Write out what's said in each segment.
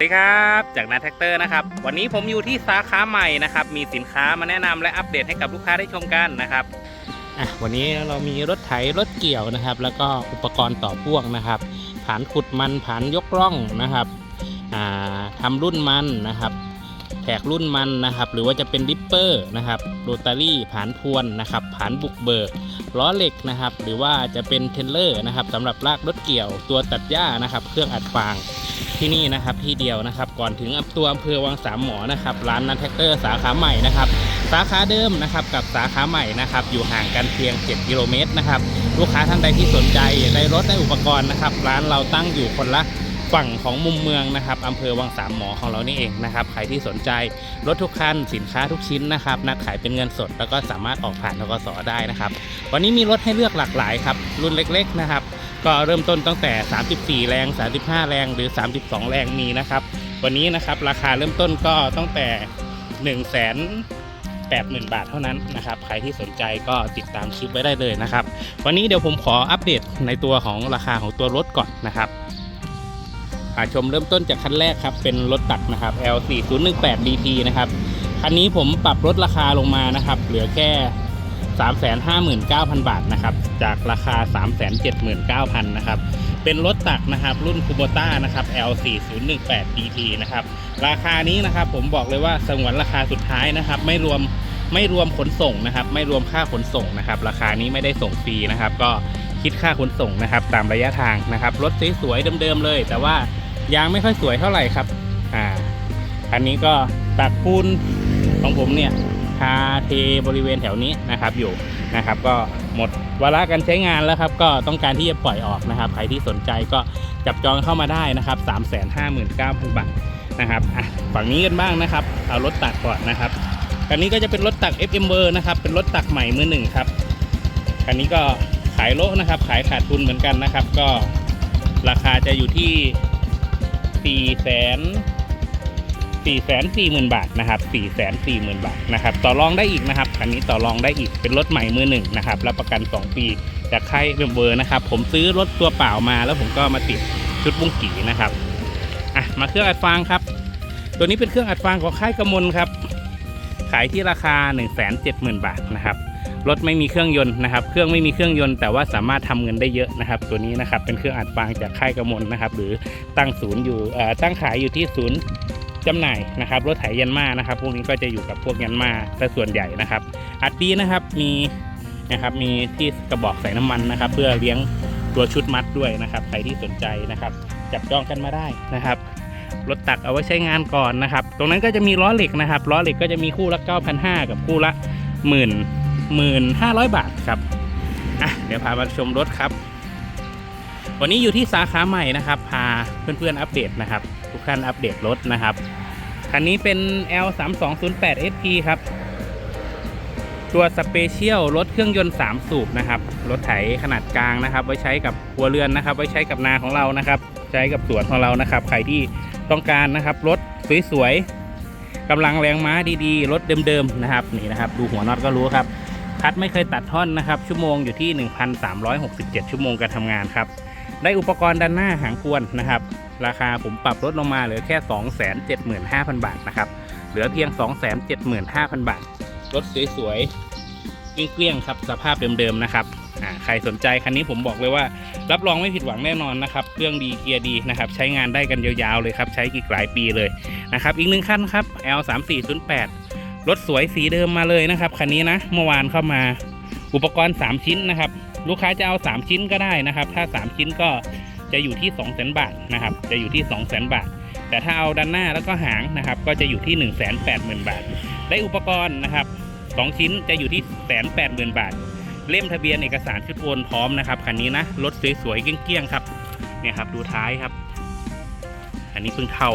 สวัสดีครับ จากนาแท็กเตอร์นะครับ วันนี้ผมอยู่ที่สาขาใหม่นะครับ มีสินค้ามาแนะนำและอัปเดตให้กับลูกค้าได้ชมกันนะครับวันนี้เรามีรถไถรถเกี่ยวนะครับ แล้วก็อุปกรณ์ต่อพ่วงนะครับ ผานขุดมันผานยกร่องนะครับทำทำรุ่นมันนะครับ กรุ่นมันนะครับ หรือว่าจะเป็นดิปเปอร์นะครับโรตารี่ผานพวนนะครับผานบุกเบิกล้อเหล็กนะครับ หรือว่าจะเป็นเทรลเลอร์นะครับสำหรับลากรถเกี่ยวตัวตัดหญ้านะครับ เครื่องอัดฟางที่นี่นะครับที่เดียวนะครับ ก่อนถึงตัวอำเภอวังสามหมอนะครับร้านนันแท็กเตอร์สาขาใหม่นะครับ สาขาเดิมนะครับกับสาขาใหม่นะครับ อยู่ห่างกันเพียง 7 กิโลเมตรนะครับ ลูกค้าท่านใดที่สนใจได้รถได้อุปกรณ์นะครับ ร้านเราตั้งอยู่คนละ ฝั่งของมุมเมืองนะครับอำเภอวังสามหมอของเรานี่เองนะครับใครที่สนใจรถทุกคันสินค้าทุกชิ้นนะครับนัดขายเป็นเงินสด แล้วก็สามารถออกผ่านทกสได้นะครับ วันนี้มีรถให้เลือกหลากหลายครับรุ่นเล็กๆนะครับก็เริ่มต้นตั้งแต่ 34 แรง 35 แรง หรือ 32 แรงมีนะครับ วันนี้นะครับราคาเริ่มต้นก็ตั้งแต่1 8 0 0 0 0 บาทเท่านั้นนะครับ ใครที่สนใจก็ติดตามคลิปไว้ได้เลยนะครับ วันนี้เดี๋ยวผมขออัปเดตในตัวของราคาของตัวรถก่อนนะครับ อ่าชมเริ่มต้นจากคันแรกครับ เป็นรถตักนะครับ L4018 DT นะครับ คันนี้ผมปรับลดราคาลงมานะครับ เหลือแค่ 359,000 บาทนะครับ จากราคา 379,000 นะครับ เป็นรถตักนะครับ รุ่นคูโบต้านะครับ L4018 DT นะครับ ราคานี้นะครับผมบอกเลยว่าสงวนราคาสุดท้ายนะครับ ไม่รวมไม่รวมขนส่งนะครับ ไม่รวมค่าขนส่งนะครับ ราคานี้ไม่ได้ส่งฟรีนะครับ ก็คิดค่าขนส่งนะครับ ตามระยะทางนะครับ รถสวยๆเดิมๆเลย แต่ว่า ยางไม่ค่อยสวยเท่าไหร่ครับ อ่า อันนี้ก็ตักปูนของผมเนี่ยทาเทบริเวณแถวนี้นะครับอยู่นะครับ ก็หมดวาระการใช้งานแล้วครับ ก็ต้องการที่จะปล่อยออกนะครับ ใครที่สนใจก็จับจองเข้ามาได้นะครับ 359,000 บาทนะครับอะฝั่งนี้กันบ้างนะครับ เอารถตักก่อนนะครับคันนี้ก็จะเป็นรถตัก FM เบอร์นะครับ เป็นรถตักใหม่มือหนึ่งครับคันนี้ก็ขายโลนะครับ ขายขาดทุนเหมือนกันนะครับ ก็ราคาจะอยู่ที่ 4 0 0 0 0 4 4 0 0 0 0บาทนะครับ4 4 0 0 0 0บาทนะครับ ต่อรองได้อีกนะครับคันนี้ต่อรองได้อีกเป็นรถใหม่มือหนึ่งนะครับรับประกัน 2 ปีจากค่ายเบมเบอร์นะครับ ผมซื้อรถตัวเปล่ามา แล้วผมก็มาติดชุดบุ้งกี่นะครับอะมาเครื่องอัดฟางครับ ตัวนี้เป็นเครื่องอัดฟางของค่ายกมลครับ ขายที่ราคา 170,000 บาทนะครับ รถไม่มีเครื่องยนต์นะครับ เครื่องไม่มีเครื่องยนต์แต่ว่าสามารถทำเงินได้เยอะนะครับ ตัวนี้นะครับเป็นเครื่องอัดฟางจากค่ายกระมลนะครับ หรือตั้งศูนย์อยู่ตั้งขายอยู่ที่ศูนย์จำหน่ายนะครับรถไถยันมานะครับ พวกนี้ก็จะอยู่กับพวกยันมาแต่ส่วนใหญ่นะครับ อัดดีนะครับมีนะครับมีที่กระบอกใส่น้ำมันนะครับ เพื่อเลี้ยงตัวชุดมัดด้วยนะครับใครที่สนใจนะครับ จับจองกันมาได้นะครับรถตักเอาไว้ใช้งานก่อนนะครับ ตรงนั้นก็จะมีล้อเหล็กนะครับล้อเหล็กก็จะมีคู่ละ 9,500 กับคู่ละหมื่น หมื่นห้าร้อยบาทครับอะเดี๋ยวพามาชมรถครับ วันนี้อยู่ที่สาขาใหม่นะครับ พาเพื่อนๆอัปเดตนะครับ ทุกท่านอัปเดตรถนะครับคันนี้เป็น L 3 2 0 8 SP ครับ ตัวสเปเชียลรถเครื่องยนต์ 3 สูบนะครับ รถไถขนาดกลางนะครับ ไว้ใช้กับครัวเรือนนะครับ ไว้ใช้กับนาของเรานะครับ ใช้กับสวนของเรานะครับ ใครที่ต้องการนะครับ รถสวยๆกำลังแรงม้าดีๆ รถเดิมๆนะครับ นี่นะครับ ดูหัวน็อตก็รู้ครับ คัดไม่เคยตัดท่อนนะครับ ชั่วโมงอยู่ที่ 1,367 ชั่วโมงการทำงานครับ ได้อุปกรณ์ด้านหน้าหางกวนนะครับ ราคาผมปรับลดลงมาเหลือแค่ 275,000 บาทนะครับ เหลือเพียง 275,000 บาท รถสวยๆ เกลี้ยงๆครับ สภาพเดิมๆนะครับใครสนใจคันนี้ผมบอกเลยว่า รับรองไม่ผิดหวังแน่นอนนะครับเครื่องดีเกียร์ดีนะครับ ใช้งานได้กันยาวๆเลยครับ ใช้กี่หลายปีเลยนะครับ อีกหนึ่งคันครับ L 3 4 0 8 รถสวยสีเดิมมาเลยนะครับคันนี้นะเมื่อวานเข้ามาอุปกรณ์ 3 ชิ้นนะครับ ลูกค้าจะเอา 3 ชิ้นก็ได้นะครับ ถ้า 3 ชิ้นก็จะอยู่ที่ 2 0 0 0 0 0 บาทนะครับ จะอยู่ที่ 2 0 0 0 0 0 บาท แต่ถ้าเอาด้านหน้าแล้วก็หางนะครับ ก็จะอยู่ที่ 1 8 0 0 0 0 บาท ได้อุปกรณ์นะครับ 2 ชิ้นจะอยู่ที่1 8 0 0 0 0บาท เล่มทะเบียนเอกสารชุดโอนพร้อมนะครับคันนี้นะรถสวยๆเกี้ยงๆครับเนี่ยครับดูท้ายครับ อันนี้เพิ่งเท่า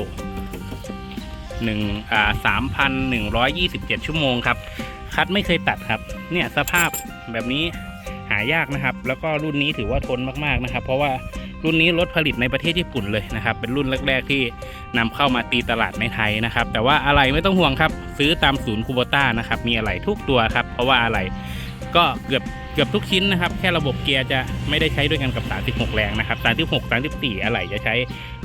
หนึ่งอ่าสามพันหนึ่งร้อยยี่สิบเจ็ดชั่วโมงครับ คัดไม่เคยตัดครับ เนี่ยสภาพแบบนี้หายากนะครับ แล้วก็รุ่นนี้ถือว่าทนมากๆนะครับ เพราะว่ารุ่นนี้รถผลิตในประเทศญี่ปุ่นเลยนะครับ เป็นรุ่นแรก ๆ ที่นำเข้ามาตีตลาดในไทยนะครับ แต่ว่าอะไรไม่ต้องห่วงครับ ซื้อตามศูนย์คูโบต้านะครับ มีอะไรทุกตัวครับ เพราะว่าอะไรก็เกือบ เกือบทุกชิ้นนะครับ แค่ระบบเกียร์จะไม่ได้ใช้ด้วยกันกับ 36 แรงนะครับ 36 34 อะไรจะใช้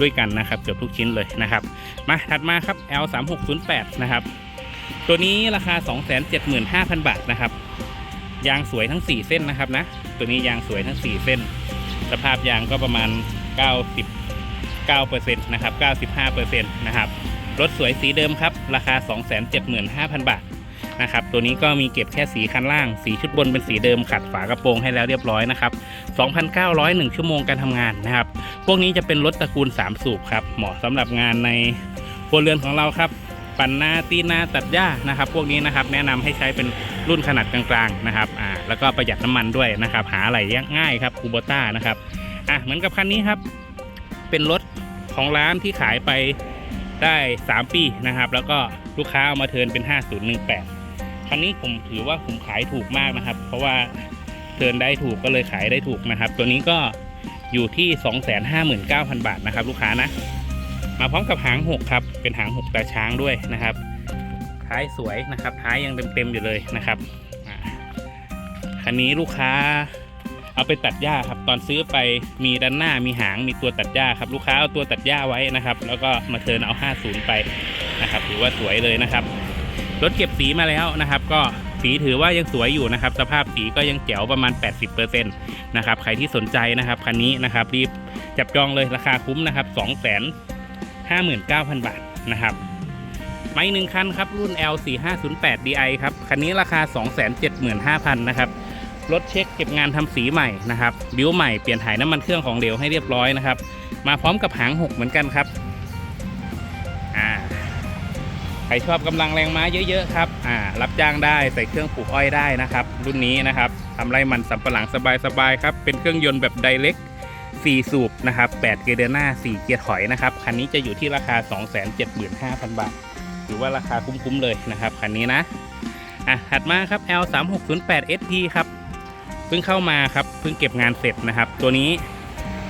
ด้วยกันนะครับ เกือบทุกชิ้นเลยนะครับ มาถัดมาครับ L 3 6 0 8 นะครับ ตัวนี้ราคา 275,000 บาทนะครับ ยางสวยทั้ง 4 เส้นนะครับนะ ตัวนี้ยางสวยทั้ง 4 เส้น สภาพยางก็ประมาณ 99%นะครับ 95%นะครับ รถสวยสีเดิมครับ ราคา 275,000 บาท นะครับ ตัวนี้ก็มีเก็บแค่สีคันล่าง สีชุดบนเป็นสีเดิมขัดฝากระโปรงให้แล้วเรียบร้อยนะครับ 2,901 ชั่วโมงการทำงานนะครับ พวกนี้จะเป็นรถตระกูล 3 สูบครับ เหมาะสำหรับงานในครัวเรือนของเราครับ ปั่นนาตีนาตัดหญ้านะครับ พวกนี้นะครับแนะนำให้ใช้เป็นรุ่นขนาดกลางๆนะครับ อ่า แล้วก็ประหยัดน้ำมันด้วยนะครับ หาอะไรง่ายครับคูโบต้านะครับ อะเหมือนกับคันนี้ครับ เป็นรถของร้านที่ขายไปได้ 3 ปีนะครับ แล้วก็ลูกค้าเอามาเทินเป็น 5018คันนี้ผมถือว่าผมขายถูกมากนะครับ เพราะว่าเทินได้ถูกก็เลยขายได้ถูกนะครับ ตัวนี้ก็อยู่ที่ 259,000 บาทนะครับ ลูกค้านะ มาพร้อมกับหางหกครับ เป็นหางหกตาช้างด้วยนะครับ ท้ายสวยนะครับ ท้ายยังเต็มๆอยู่เลยนะครับคันนี้ลูกค้าเอาไปตัดหญ้าครับ ตอนซื้อไปมีด้านหน้ามีหางมีตัวตัดหญ้าครับ ลูกค้าเอาตัวตัดหญ้าไว้นะครับ แล้วก็มาเทินเอา 50 ไป นะครับถือว่าสวยเลยนะครับ รถเก็บสีมาแล้วนะครับ ก็สีถือว่ายังสวยอยู่นะครับ สภาพสีก็ยังแจ๋วประมาณ 80%นะครับใครที่สนใจนะครับคันนี้นะครับรีบจับจองเลยราคาคุ้มนะครับ 259,000 บาทนะครับไมาอีกหนึ่งคันครับรุ่น L 4 5 0 8 DI ครับคันนี้ราคา 275,000นะครับรถเช็คเก็บงานทำสีใหม่นะครับบิวใหม่เปลี่ยนถ่ายน้ำมันเครื่องของเหลวให้เรียบร้อยนะครับ มาพร้อมกับหางหกเหมือนกันครับ ครชอบกำลังแรงม้าเยอะๆครับอ่ารับจ้างได้ใส่เครื่องปลูกอ้อยได้นะครับ รุ่นนี้นะครับทำไรมันสำปะหลังสบายๆครับเป็นเครื่องยนต์แบบไดเ c ก4 สูบนะครับ8เกียร์เดินหน้า 4 เกียร์ถอยนะครับคันนี้จะอยู่ที่ราคา 275,000 บาทถือว่าราคาคุ้มๆเลยนะครับคันนี้นะอะถัดมาครับ L 3 6 0 8 SP ครับเพิ่งเข้ามาครับเพิ่งเก็บงานเสร็จนะครับ ตัวนี้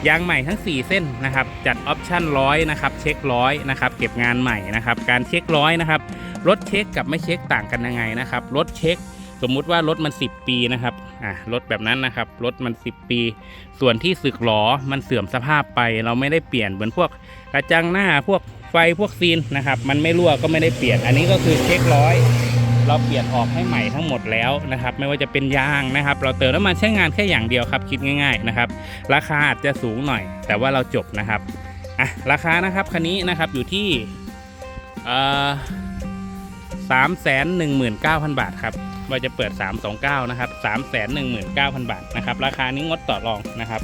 ยางใหม่ทั้ง 4 เส้นนะครับ จัดออปชั่นร้อยนะครับเช็คร้อยนะครับเก็บงานใหม่นะครับการเช็คร้อยนะครับรถเช็คกับไม่เช็คต่างกันยังไงนะครับรถเช็คสมมุติว่ารถมัน 10 ปีนะครับ อะรถแบบนั้นนะครับ รถมัน 10 ปี ส่วนที่สึกหรอมันเสื่อมสภาพไป เราไม่ได้เปลี่ยนเหมือนพวกกระจังหน้าพวกไฟพวกซีนนะครับ มันไม่รั่วก็ไม่ได้เปลี่ยน อันนี้ก็คือเช็คร้อย เราเปลี่ยนออกให้ใหม่ทั้งหมดแล้วนะครับ ไม่ว่าจะเป็นยางนะครับ เราเติมน้ำมันใช้งานแค่อย่างเดียวครับคิดง่าย ๆนะครับ ราคาอาจจะสูงหน่อย แต่ว่าเราจบนะครับอะราคานะครับคันนี้นะครับอยู่ที่สามแสนหนึ่งหมื่นเก้าพันบาทครับว่าจะเปิด 329 นะครับ 319,000 บาท นะครับ ราคานี้งดต่อรองนะครับ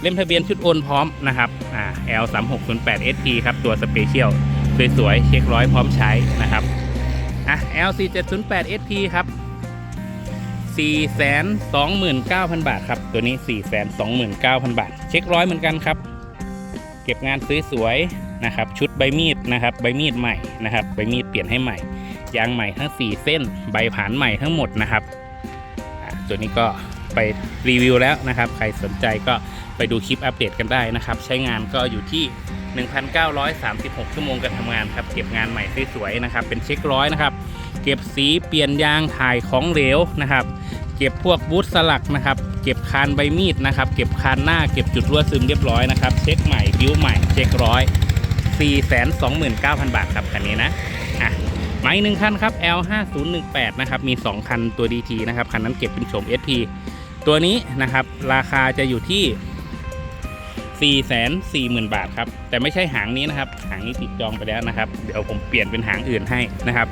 เล่มทะเบียนชุดโอนพร้อมนะครับอ่า L 3 6 0 8 SP ครับ ตัวสเปเชียล สวยๆ เช็คร้อยพร้อมใช้นะครับ อะ L 4 7 0 8 SP ครับ 429,000 บาทครับ ตัวนี้ 429,000 บาท เช็คร้อยเหมือนกันครับ เก็บงานสวยๆนะครับ ชุดใบมีดนะครับ ใบมีดใหม่นะครับ ใบมีดเปลี่ยนให้ใหม่ ยางใหม่ทั้ง 4 เส้น ใบผ่านใหม่ทั้งหมดนะครับ ตัวนี้ก็ไปรีวิวแล้วนะครับ ใครสนใจก็ ไปดูคลิปอัปเดตกันได้นะครับ ใช้งานก็อยู่ที่ 1,936 ชั่วโมงการทำงานครับ เก็บงานใหม่สวยๆนะครับ เป็นเช็คร้อยนะครับ เก็บสีเปลี่ยนยางถ่ายของเหลวนะครับ เก็บพวกบูทสลักนะครับ เก็บคานใบมีดนะครับ เก็บคานหน้า เก็บจุดรั่วซึมเรียบร้อยนะครับ เช็คใหม่ บิวใหม่ เช็คร้อย 429,000 บาทครับคันนี้นะอะมาอีกหนึ่งคันครับ L 5 0 1 8 นะครับมี 2 คันตัว DT นะครับ คันนั้นเก็บเป็นโฉม SP ตัวนี้นะครับ ราคาจะอยู่ที่ 440,000 บาทครับ แต่ไม่ใช่หางนี้นะครับ หางนี้ติดจองไปแล้วนะครับ เดี๋ยวผมเปลี่ยนเป็นหางอื่นให้นะครับ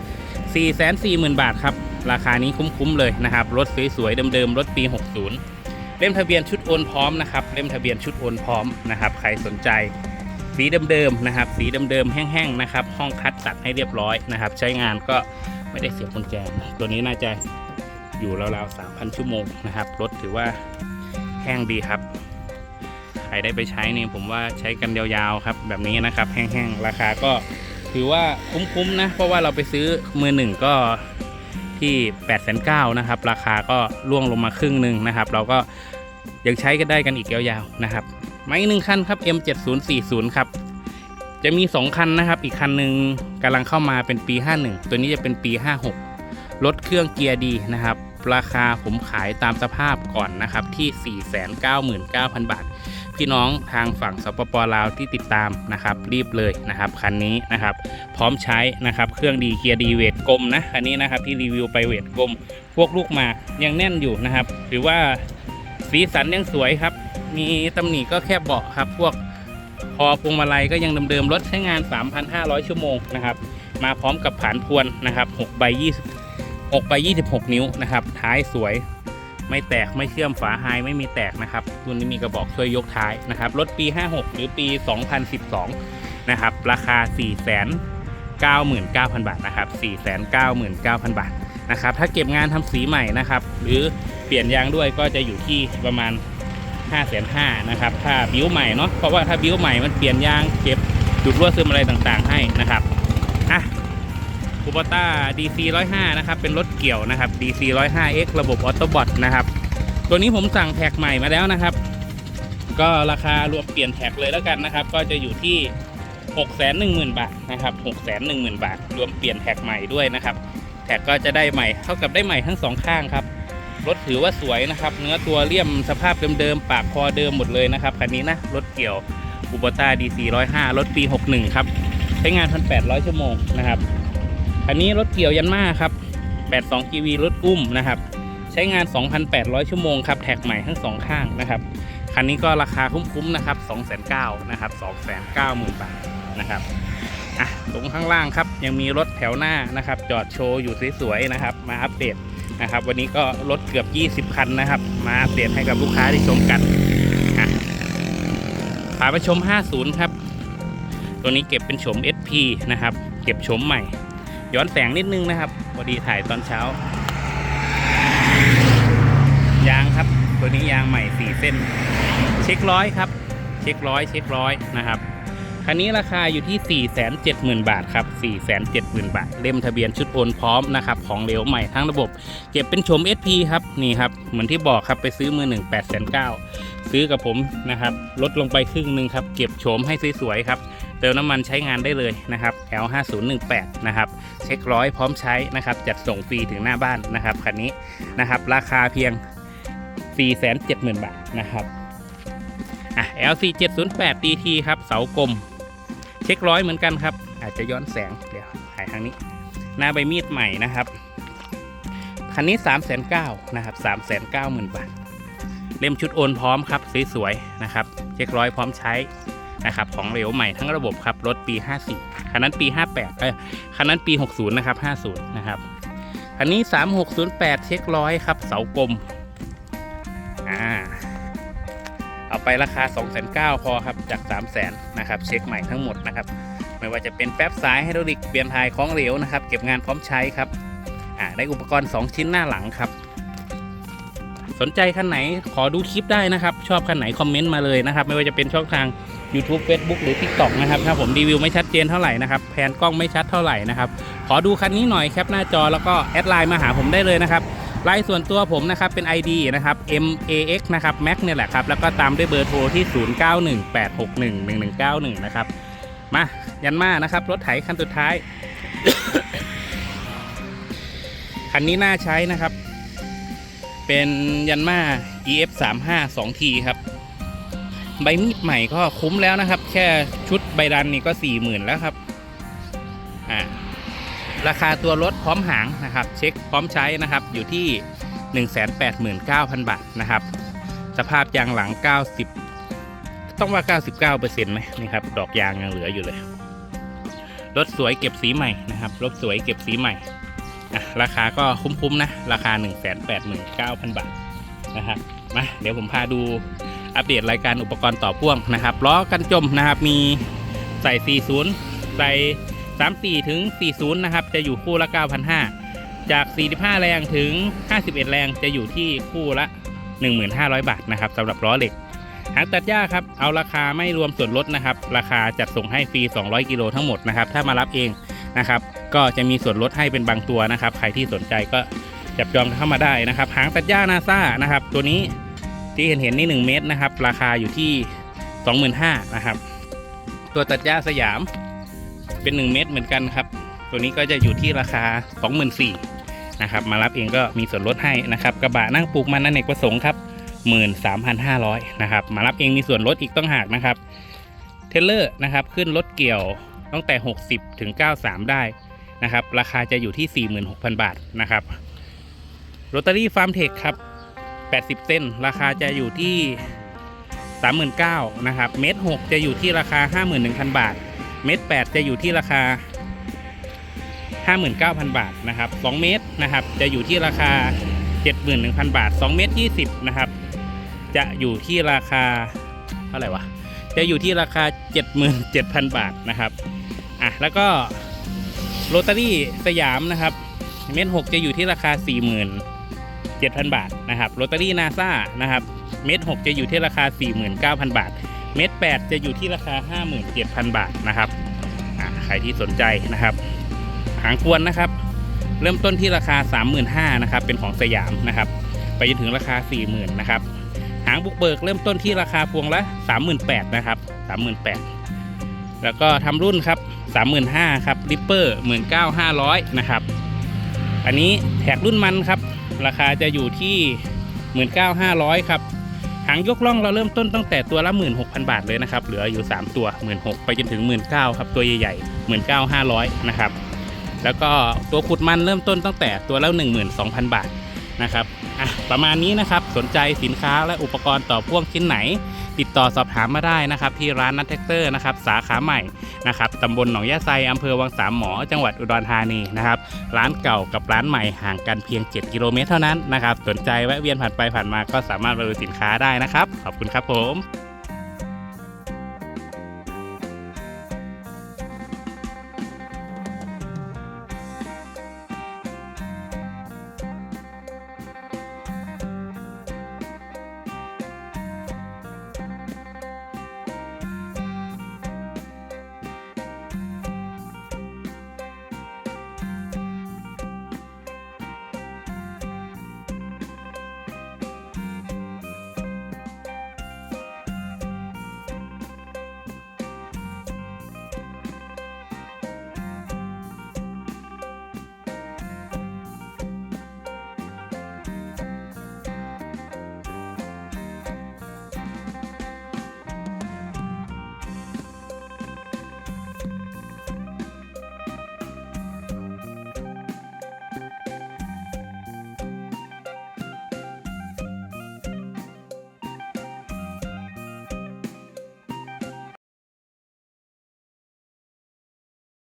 440,000 บาทครับ ราคานี้คุ้มๆเลยนะครับ รถสวยๆเดิมๆ รถปี 60 เล่มทะเบียนชุดโอนพร้อมนะครับ เล่มทะเบียนชุดโอนพร้อมนะครับ ใครสนใจ สีเดิมๆนะครับ สีเดิมๆแห้งๆนะครับ ห้องคัดตัดให้เรียบร้อยนะครับ ใช้งานก็ไม่ได้เสียบกุญแจ ตัวนี้น่าจะอยู่ราวๆ3,000 ชั่วโมงนะครับ รถถือว่าแห้งดีครับ ใครได้ไปใช้เนี่ยผมว่าใช้กันยาวๆครับ แบบนี้นะครับ แห้งๆ ราคาก็ถือว่าคุ้มๆนะ เพราะว่าเราไปซื้อมือหนึ่งก็ที่8ปดแสนเนะครับ ราคาก็ล่วงลงมาครึ่งหนึ่งนะครับ เราก็ยังใช้กันได้กันอีกยาวๆนะครับไมาอีกหนึ่งคันครับ M7040 ครับ จะมี 2 คันนะครับ อีกคันหนึ่งกำลังเข้ามาเป็นปี 51 ตัวนี้จะเป็นปี 56 รถเครื่องเกียร์ดีนะครับ ราคาผมขายตามสภาพก่อนนะครับที่ 499,000 บาท พี่น้องทางฝั่งสปปลาวที่ติดตามนะครับ รีบเลยนะครับคันนี้นะครับ พร้อมใช้นะครับเครื่องดีเกียร์ดีเวทกลมนะคันนี้นะครับที่รีวิวไปเวทกลม พวกลูกมายังแน่นอยู่นะครับ หรือว่าสีสันยังสวยครับ มีตำหนิก็แค่เบาะครับ พวกคอพวงมาลัยก็ยังเดิมๆรถใช้งาน 3,500 ชั่วโมงนะครับ มาพร้อมกับผานพวนนะครับ6ใบ20 6ใบ26 นิ้วนะครับ ท้ายสวย ไม่แตกไม่เชื่อมฝาไฮไม่มีแตกนะครับรุ่นนี้มีกระบอกช่วยยกท้ายนะครับรถปี 56 หรือปี 2012 นะครับ ราคา 499,000 บาทนะครับ 499,000 บาทนะครับถ้าเก็บงานทำสีใหม่นะครับ หรือเปลี่ยนยางด้วยก็จะอยู่ที่ประมาณ 5 5 0 0 0นะครับถ้าบิ้วใหม่เนาะเพราะว่าถ้าบิ้วใหม่มันเปลี่ยนยางเก็บดูดรั่วซึมอะไรต่างๆให้นะครับอะ คูปต้า DC 105นะครับ เป็นรถเกี่ยวนะครับ DC 105X ระบบออโตบอทนะครับ ตัวนี้ผมสั่งแท็กใหม่มาแล้วนะครับ ก็ราคารวมเปลี่ยนแท็กเลยแล้วกันนะครับ ก็จะอยู่ที่610,000 บาทนะครับ610,000 บาท รวมเปลี่ยนแท็กใหม่ด้วยนะครับ แท็กก็จะได้ใหม่ เท่ากับได้ใหม่ทั้งสองข้างครับ รถถือว่าสวยนะครับ เนื้อตัวเลี่ยมสภาพเดิมๆ ปากคอเดิมหมดเลยนะครับ คันนี้นะ รถเกี่ยวอุบต้า DC 105รถปี 61 ครับ ใช้งาน 1,800 ชั่วโมงนะครับ คันนี้รถเกี่ยวยันมาครับ 82 GV รถอุ้มนะครับ ใช้งาน 2,800 ชั่วโมงครับแท็กใหม่ทั้งสองข้างนะครับ คันนี้ก็ราคาคุ้มๆนะครับ2,900นะครับ290,000 บาทนะครับอะตรงข้างล่างครับยังมีรถแถวหน้านะครับ จอดโชว์อยู่สวยๆนะครับ มาอัปเดตนะครับ วันนี้ก็รถเกือบ 20 คันนะครับ มาอัปเดตให้กับลูกค้าที่ชมกันอะพาไปชม 50 ครับ ตัวนี้เก็บเป็นโฉม SP นะครับ เก็บโฉมใหม่ ย้อนแสงนิดนึงนะครับพอดีถ่ายตอนเช้า ยางครับ ตัวนี้ยางใหม่4เส้น เช็คร้อยครับ เช็คร้อยเช็คร้อยนะครับคันนี้ราคาอยู่ที่ 470,000 บาทครับ 470,000 บาท เล่มทะเบียนชุดโอนพร้อมนะครับ ของเหลวใหม่ทั้งระบบ เก็บเป็นชม SP ครับ นี่ครับ เหมือนที่บอกครับไปซื้อมือ 1 8 9 0 0ซื้อกับผมนะครับ ลดลงไปครึ่งหนึ่งครับ เก็บโฉมให้สวยๆครับ เติมน้ำมันใช้งานได้เลยนะครับ L5018 นะครับเช็คร้อยพร้อมใช้นะครับจัดส่งฟรีถึงหน้าบ้านนะครับคันนี้นะครับราคาเพียง 470,000 บาทนะครับอะ LC708 DT ครับเสากลม เช็คร้อยเหมือนกันครับ อาจจะย้อนแสงเดี๋ยวถ่ายทางนี้ หน้าใบมีดใหม่นะครับคันนี้ 3 9 0 0 0นะครับ3 9 0 0 0 0 บาท เล่มชุดโอนพร้อมครับสวยๆนะครับ เช็คร้อยพร้อมใช้ นะครับของเหลวใหม่ทั้งระบบครับรถปี 54คันนั้นปี 58เอ้คันนั้นปี 60 นะครับ 50 นะครับคันนี้ 3608 เช็คร้อยครับ เสากลมอ่าเอาไปราคา 2 9 0 0 0พอครับจาก 3 0 0 0 0 0นะครับเช็คใหม่ทั้งหมดนะครับไม่ว่าจะเป็นแป๊บสายไฮดรอลิกเปลี่ยนถ่ายของเหลวนะครับ เก็บงานพร้อมใช้ครับอ่าได้อุปกรณ์ 2 ชิ้นหน้าหลังครับสนใจคันไหนขอดูคลิปได้นะครับ ชอบคันไหนคอมเมนต์มาเลยนะครับ ไม่ว่าจะเป็นช่องทาง YouTube Facebook หรือ TikTok นะครับถ้าผมรีวิวไม่ชัดเจนเท่าไหร่นะครับแผนกล้องไม่ชัดเท่าไหร่นะครับขอดูคันนี้หน่อยแคปหน้าจอแล้วก็แอดไลน์มาหาผมได้เลยนะครับไลน์ส่วนตัวผมนะครับเป็น ID นะครับ MAX นะครับ Max เนี่ยแหละครับแล้วก็ตามด้วยเบอร์โทรที่ 0918611191 นะครับมายันมานะครับรถไถคันสุดท้าย คันนี้น่าใช้นะครับ เป็นยันมา EF 3 5 2 T ครับ ใบมีดใหม่ก็คุ้มแล้วนะครับ แค่ชุดใบดันนี่ก็40,000แล้วครับอ่าราคาตัวรถพร้อมหางนะครับ เช็คพร้อมใช้นะครับอยู่ที่ 189,000 บาทนะครับ สภาพยางหลัง 90 ต้องว่า 99%ไหมนี่ครับดอกยางยังเหลืออยู่เลย รถสวยเก็บสีใหม่นะครับรถสวยเก็บสีใหม่ราคาก็คุ้มๆนะ ราคา 189,000 บาทนะครับมาเดี๋ยวผมพาดู อัปเดตรายการอุปกรณ์ต่อพ่วงนะครับล้อกันจมนะครับ มีใส่ 40 ใส่ 34 ถึง 40 นะครับ จะอยู่คู่ละ 9,500 จาก 45 แรงถึง 51 แรงจะอยู่ที่คู่ละ 1,500 บาทนะครับสำหรับล้อเหล็กหางตัดหญ้าครับ เอาราคาไม่รวมส่วนลดนะครับ ราคาจัดส่งให้ฟรี 200 กิโลทั้งหมดนะครับ ถ้ามารับเองนะครับ ก็จะมีส่วนลดให้เป็นบางตัวนะครับ ใครที่สนใจก็จับจองเข้ามาได้นะครับ หางตัดหญ้านาซานะครับ ตัวนี้ ที่เห็นเห็นนี่1เมตรนะครับ ราคาอยู่ที่ 25,000นะครับ ตัวตัดหญ้าสยามเป็น 1 เม็ดเหมือนกันครับ ตัวนี้ก็จะอยู่ที่ราคา 24,000นะครับ มารับเองก็มีส่วนลดให้นะครับ กระบะนั่งปลูกมันอเนกประสงค์ครับ 13,500นะครับ มารับเองมีส่วนลดอีกต้องหากนะครับ เทเลอร์นะครับขึ้นรถเกี่ยวตั้งแต่ 60 ถึง 93 ได้นะครับ ราคาจะอยู่ที่ 46,000 บาทนะครับโรตารี่ฟาร์มเทคครับ 80เส้นราคาจะอยู่ที่ 39,000นะครับ เมตร6จะอยู่ที่ราคา 51,000 บาท เมตร8จะอยู่ที่ราคา 59,000 บาทนะครับ2เมตรนะครับจะอยู่ที่ราคา 71,000 บาท 2 เมตร 20 นะครับ จะอยู่ที่ราคาเท่าไหร่วะ จะอยู่ที่ราคา 77,000 บาทนะครับ อะ แล้วก็โรตารี่สยามนะครับ เมตร6จะอยู่ที่ราคา 40,000 7,000 บาทนะครับโรตารี่นาซานะครับเมตร6จะอยู่ที่ราคา 49,000 บาท เมตร8จะอยู่ที่ราคา 57,000 บาทนะครับใครที่สนใจนะครับ หางควนนะครับ เริ่มต้นที่ราคา 35,000นะครับเป็นของสยามนะครับไปจนถึงราคา 40,000นะครับหางบุกเบิกเริ่มต้นที่ราคาพวงละ 38,000นะครับ38,000 แล้วก็ทำรุ่นครับ 35,000ครับริปเปอร์ 19,500นะครับอันนี้แท็กรุ่นมันครับ ราคาจะอยู่ที่ 19,500 ครับหางยกล่องเราเริ่มต้นตั้งแต่ตัวละ 16,000 บาทเลยนะครับ เหลืออยู่ 3 ตัว 16,000 ไปจนถึง 19,000 ครับ ตัวใหญ่ๆ 19,500 นะครับ แล้วก็ตัวขุดมันเริ่มต้นตั้งแต่ตัวละ 12,000 บาทนะครับอะ ประมาณนี้นะครับ สนใจสินค้าและอุปกรณ์ต่อพ่วงชิ้นไหน ติดต่อสอบถามมาได้นะครับ ที่ร้านนัทแท็กเตอร์นะครับสาขาใหม่นะครับตำบลหนองยะไซอำเภอวังสามหมอ จังหวัดอุดรธานีนะครับร้านเก่ากับร้านใหม่ห่างกันเพียง 7 กิโลเมตรเท่านั้นนะครับสนใจแวะเวียนผ่านไปผ่านมาก็สามารถมาดูสินค้าได้นะครับ ขอบคุณครับผม